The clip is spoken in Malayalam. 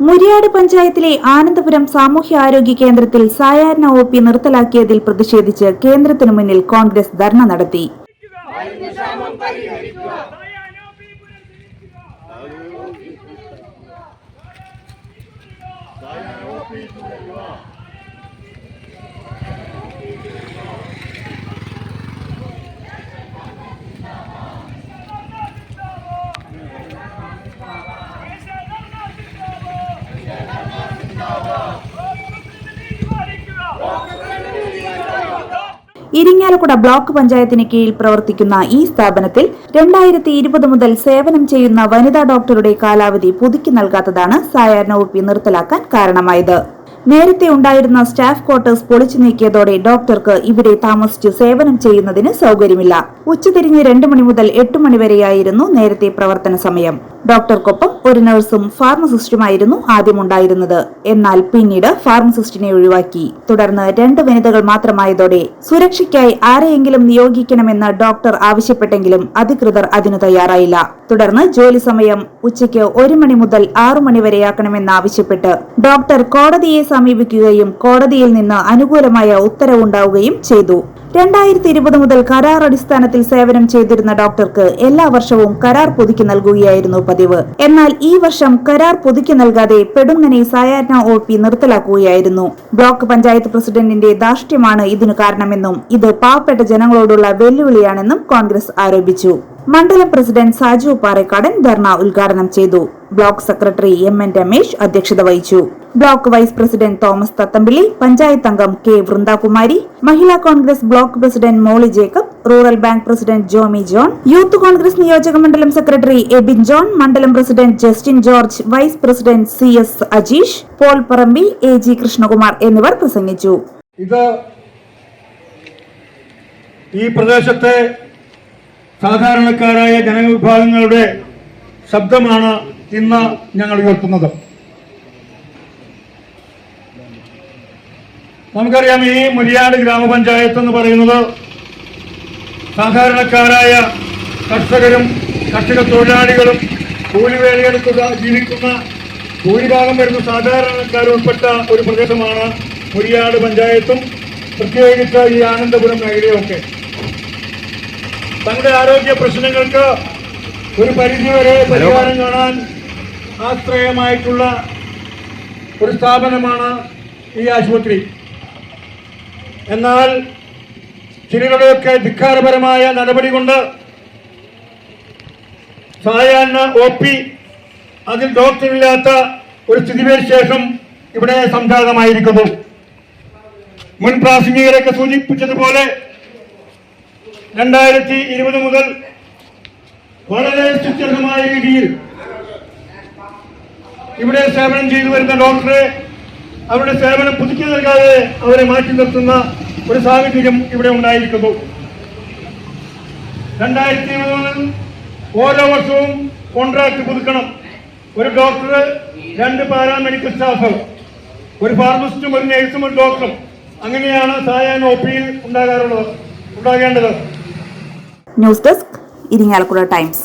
മുരിയാട് പഞ്ചായത്തിലെ ആനന്ദപുരം സാമൂഹ്യ ആരോഗ്യ കേന്ദ്രത്തിൽ സായാഹ്ന ഒ പി നിർത്തലാക്കിയതിൽ പ്രതിഷേധിച്ച് കേന്ദ്രത്തിനു മുന്നിൽ കോൺഗ്രസ് ധർണ നടത്തി. ഇരിങ്ങാലക്കുട ബ്ലോക്ക് പഞ്ചായത്തിന് കീഴിൽ പ്രവർത്തിക്കുന്ന ഈ സ്ഥാപനത്തിൽ രണ്ടായിരത്തി ഇരുപത് മുതൽ സേവനം ചെയ്യുന്ന വനിതാ ഡോക്ടറുടെ കാലാവധി പുതുക്കി നൽകാത്തതാണ് സായാഹ്ന നിർത്തലാക്കാൻ കാരണമായത്. നേരത്തെ ഉണ്ടായിരുന്ന സ്റ്റാഫ് ക്വാർട്ടേഴ്സ് പൊളിച്ചു നീക്കിയതോടെ ഡോക്ടർക്ക് ഇവിടെ താമസിച്ച് സേവനം ചെയ്യുന്നതിന് സൗകര്യമില്ല. ഉച്ചതിരിഞ്ഞ് രണ്ടു മണി മുതൽ എട്ട് മണിവരെയായിരുന്നു നേരത്തെ പ്രവർത്തന സമയം. ഡോക്ടർക്കൊപ്പം ഒരു നഴ്സും ഫാർമസിസ്റ്റുമായിരുന്നു ആദ്യമുണ്ടായിരുന്നത്. എന്നാൽ പിന്നീട് ഫാർമസിസ്റ്റിനെ ഒഴിവാക്കി. തുടർന്ന് രണ്ട് വനിതകൾ മാത്രമായതോടെ സുരക്ഷയ്ക്കായി ആരെയെങ്കിലും നിയോഗിക്കണമെന്ന് ഡോക്ടർ ആവശ്യപ്പെട്ടെങ്കിലും അധികൃതർ അതിനു തയ്യാറായില്ല. തുടർന്ന് ജോലി സമയം ഉച്ചയ്ക്ക് ഒരു മണി മുതൽ ആറു മണി വരെയാക്കണമെന്നാവശ്യപ്പെട്ട് ഡോക്ടർ കോടതിയെ സമീപിക്കുകയും കോടതിയിൽ നിന്ന് അനുകൂലമായ ഉത്തരവുണ്ടാവുകയും ചെയ്തു. രണ്ടായിരത്തി ഇരുപത് മുതൽ കരാർ അടിസ്ഥാനത്തിൽ സേവനം ചെയ്തിരുന്ന ഡോക്ടർക്ക് എല്ലാ വർഷവും കരാർ പുതുക്കി നൽകുകയായിരുന്നു പതിവ്. എന്നാൽ ഈ വർഷം കരാർ പുതുക്കി നൽകാതെ പെടുങ്ങനെ സായാഹ്ന ഒ പി നിർത്തലാക്കുകയായിരുന്നു. ബ്ലോക്ക് പഞ്ചായത്ത് പ്രസിഡന്റിന്റെ ധാർഷ്ട്യമാണ് ഇതിനു കാരണമെന്നും ഇത് പാവപ്പെട്ട ജനങ്ങളോടുള്ള വെല്ലുവിളിയാണെന്നും കോൺഗ്രസ് ആരോപിച്ചു. മണ്ഡലം പ്രസിഡന്റ് സാജു പാറേക്കാടൻ ധർണ ഉദ്ഘാടനം ചെയ്തു. Block secretary M N Ramesh അധ്യക്ഷത വഹിച്ചു. Block vice president Thomas Thathampilly panchayat അംഗം K Vrindakumari Mahila Congress block president Molly Jacob rural bank president Jomy John youth Congress നിയോജക മണ്ഡലം സെക്രട്ടറി എബിൻ ജോൺ മണ്ഡലം president Justin George vice president C S Ajeesh Paul Parambi A G Krishnakumar എന്നിവർ പ്രസംഗിച്ചു. ഇത് ഈ പ്രദേശത്തെ സാധാരണക്കാരായ ജനവിഭാഗങ്ങളുടെ ശബ്ദമാണ് ഇന്ന് ഞങ്ങൾ ഉയർത്തുന്നത് നമുക്കറിയാം ഈ മുരിയാട് ഗ്രാമപഞ്ചായത്ത് എന്ന് പറയുന്നത് സാധാരണക്കാരായ കർഷകരും കർഷക തൊഴിലാളികളും കൂലിവേലയെടുത്ത് ജീവിക്കുന്ന ഭൂരിഭാഗം വരുന്ന സാധാരണക്കാർ ഉൾപ്പെട്ട ഒരു പ്രദേശമാണ് മുരിയാട് പഞ്ചായത്തും. പ്രത്യേകിച്ച് ഈ ആനന്ദപുരം മേഖലയൊക്കെ. തങ്ങളുടെ ആരോഗ്യ പ്രശ്നങ്ങൾക്ക് ഒരു പരിധിവരെ പരിഹാരം കാണാൻ ആശ്രയമായിട്ടുള്ള ഒരു സ്ഥാപനമാണ് ഈ ആശുപത്രി. എന്നാൽ ചിലരുടെയൊക്കെ ധിക്കാരപരമായ നടപടി കൊണ്ട് സായാഹ്ന ഒ പി അതിൽ ഡോക്ടറില്ലാത്ത ഒരു സ്ഥിതിവിശേഷം ഇവിടെ സംജാതമായിരിക്കുന്നു. മുൻ പ്രാസംഗികരൊക്കെ സൂചിപ്പിച്ചതുപോലെ രണ്ടായിരത്തി ഇരുപത് മുതൽ വളരെ സുത്യർഹമായ രീതിയിൽ ഇവിടെ സേവനം ചെയ്തു വരുന്ന ഡോക്ടറെ അവരുടെ സേവനം പുതുക്കി നൽകാതെ അവരെ മാറ്റി നിർത്തുന്ന ഒരു സാഹചര്യം ഇവിടെ ഉണ്ടായിരിക്കുന്നു. രണ്ടായിരത്തി ഇരുപത് മുതൽ ഓരോ വർഷവും കോൺട്രാക്ട് പുതുക്കണം. ഒരു ഡോക്ടർ രണ്ട് പാരാമെഡിക്കൽ സ്റ്റാഫ് ഒരു ഫാർമസിസ്റ്റും ഒരു നേഴ്സും ഒരു ഡോക്ടറും അങ്ങനെയാണ് സായാഹ്ന ഒ പിയിൽ ഉണ്ടാകാറുള്ളത് ഉണ്ടാകേണ്ടത്. News desk Irinjalakuda Times